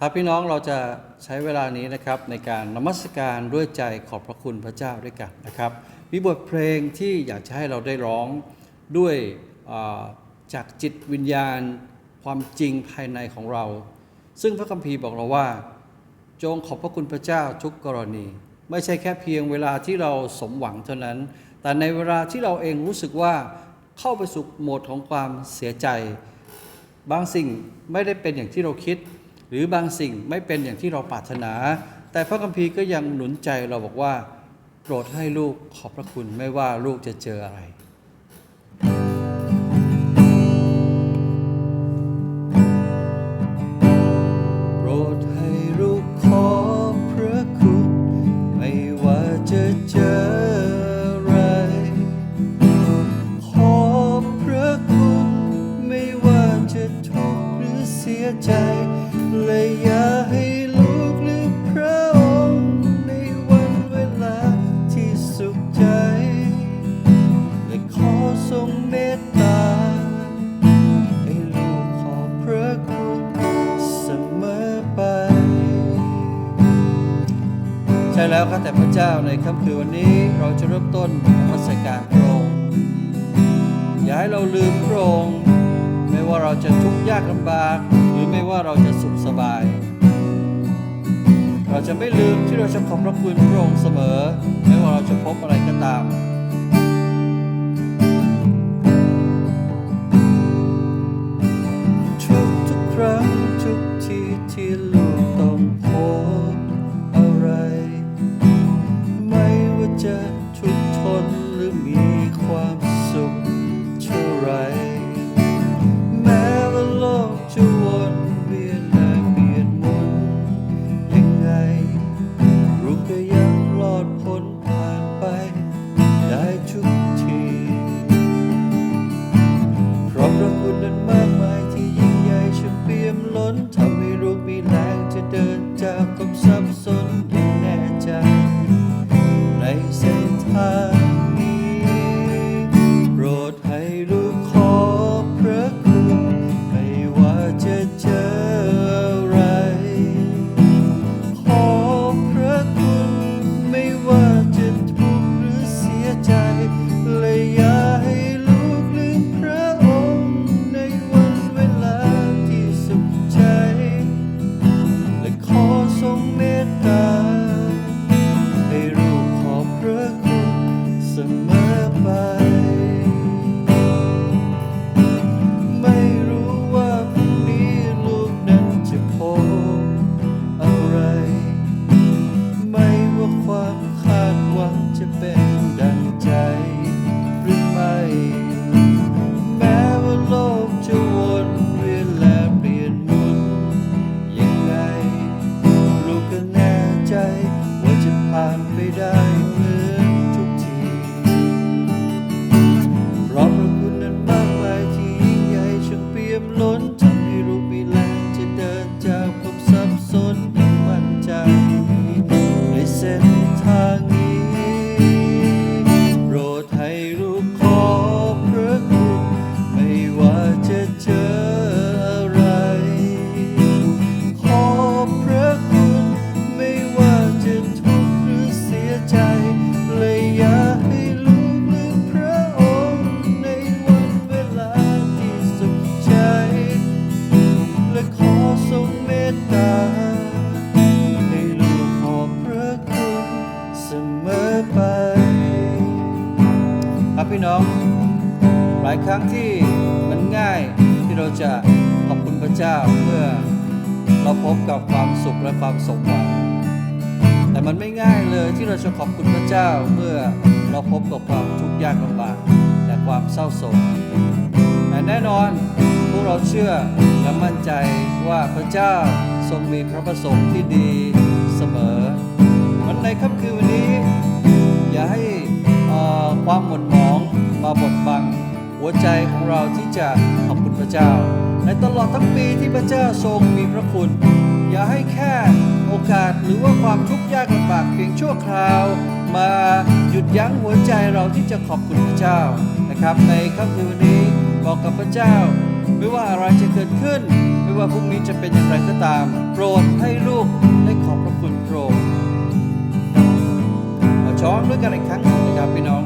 ครับพี่น้องเราจะใช้เวลานี้นะครับในการนมัสการด้วยใจขอบพระคุณพระเจ้าด้วยกันนะครับ มีบทเพลงที่อยากจะให้เราได้ร้องด้วยจากจิตวิญญาณความจริงภายในของเรา ซึ่งพระคัมภีร์บอกเราว่า จงขอบพระคุณพระเจ้าทุกกรณี ไม่ใช่แค่เพียงเวลาที่เราสมหวังเท่านั้น แต่ในเวลาที่เราเองรู้สึกว่าเข้าไปสู่โหมดของความเสียใจ บางสิ่งไม่ได้เป็นอย่างที่เราคิด หรือบางสิ่งไม่เป็นอย่างที่เราปรารถนา แต่พระคัมภีร์ก็ยังหนุนใจเราบอกว่า โปรดให้ลูกขอบพระคุณไม่ว่าลูกจะเจออะไร ใจและอย่าให้ลูกลืมพระองค์ในวันเวลาที่สุขใจ และขอทรงเมตตา ให้ลูกขอบพระคุณเสมอไป ใช่แล้วครับแต่พระเจ้าในค่ำคืนวันนี้เราจะเริ่มต้นนมัสการพระองค์อย่าให้เราลืมพระองค์ไม่ว่าเราจะทุกข์ยากลำบาก ไม่ว่าเราจะสุขสบาย เราจะไม่ลืมที่เราจะขอบพระคุณพระองค์เสมอ ไม่ว่าเราจะพบอะไรก็ตาม เลายครั้งที่มันง่ายที่เราจะขอบคุณพระเจ้าเมื่อเราพบกับความสุขและความสมหวังแต่มันไม่ง่ายเลยที่เราจะขอบคุณพระเจ้าเมื่อเราพบกับความทุกข์ยากลำบากและความเศร้าโศกแต่แน่นอนพวกเราเชื่อและมั่นใจว่าพระเจ้าทรงมีพระประสงค์ที่ดีเสมอ วันในค่ำคืนวันนี้ อย่าให้ความหม่นหมองมาบดบัง หัวใจของเราที่จะขอบคุณพระเจ้า ในตลอดทั้งปีที่พระเจ้าทรงมีพระคุณ อย่าให้แค่โอกาสหรือว่าความทุกข์ยากลำบากเพียงชั่วคราว มาหยุดยั้งหัวใจเราที่จะขอบคุณพระเจ้านะครับ ในค่ำคืนวันนี้บอกกับพระเจ้า ไม่ว่าอะไรจะเกิดขึ้น ไม่ว่าพรุ่งนี้จะเป็นอย่างไรก็ตาม โปรดให้ลูกได้ขอบพระคุณโปรดมาช้อนด้วยกันอีกครั้งหนึ่งนะครับพี่น้อง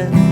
ใ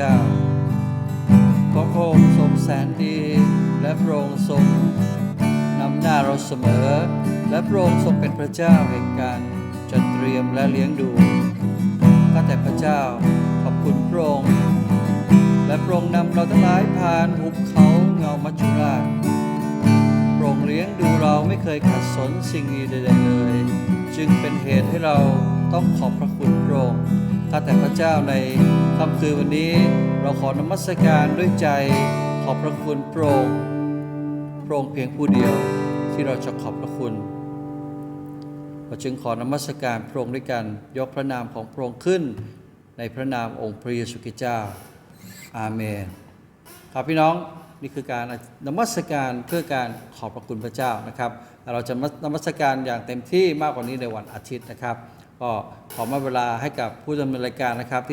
จ้าพระองค์ทรงแสนดี และพระองค์ทรงนำหน้าเราเสมอ และพระองค์ทรงเป็นพระเจ้าแห่งการจัดเตรียมและเลี้ยงดูข้าแต่พระเจ้าขอบคุณพระองค์และพระองค์นำเราทั้งหลายผ่านหุบเขาเงามัจจุราชพระองค์เลี้ยงดูเราไม่เคยขัดสนสิ่งใดๆเลย จึงเป็นเหตุให้เราต้องขอบพระคุณพระองค์ ข้าแต่พระเจ้าในค่ำคืนวันนี้เราขอนมัสการด้วยใจขอบพระคุณพระองค์พระองเพียงผู้เดียวที่เราจะขอบพระคุณ เราจึงขอนมัสการพระองด้วยกันยกพระนามของพระองขึ้น ในพระนามองค์พระเยซูคริสต์เจ้า อาเมน ครับพี่น้องนี่คือการนมัสการเพื่อการขอบพระคุณพระเจ้านะครับ เราจะนมัสการอย่างเต็มที่มากกว่านี้ในวันอาทิตย์นะครับ ก็ขอมาเวลาให้กับผู้ดำเนินรายการนะครับที่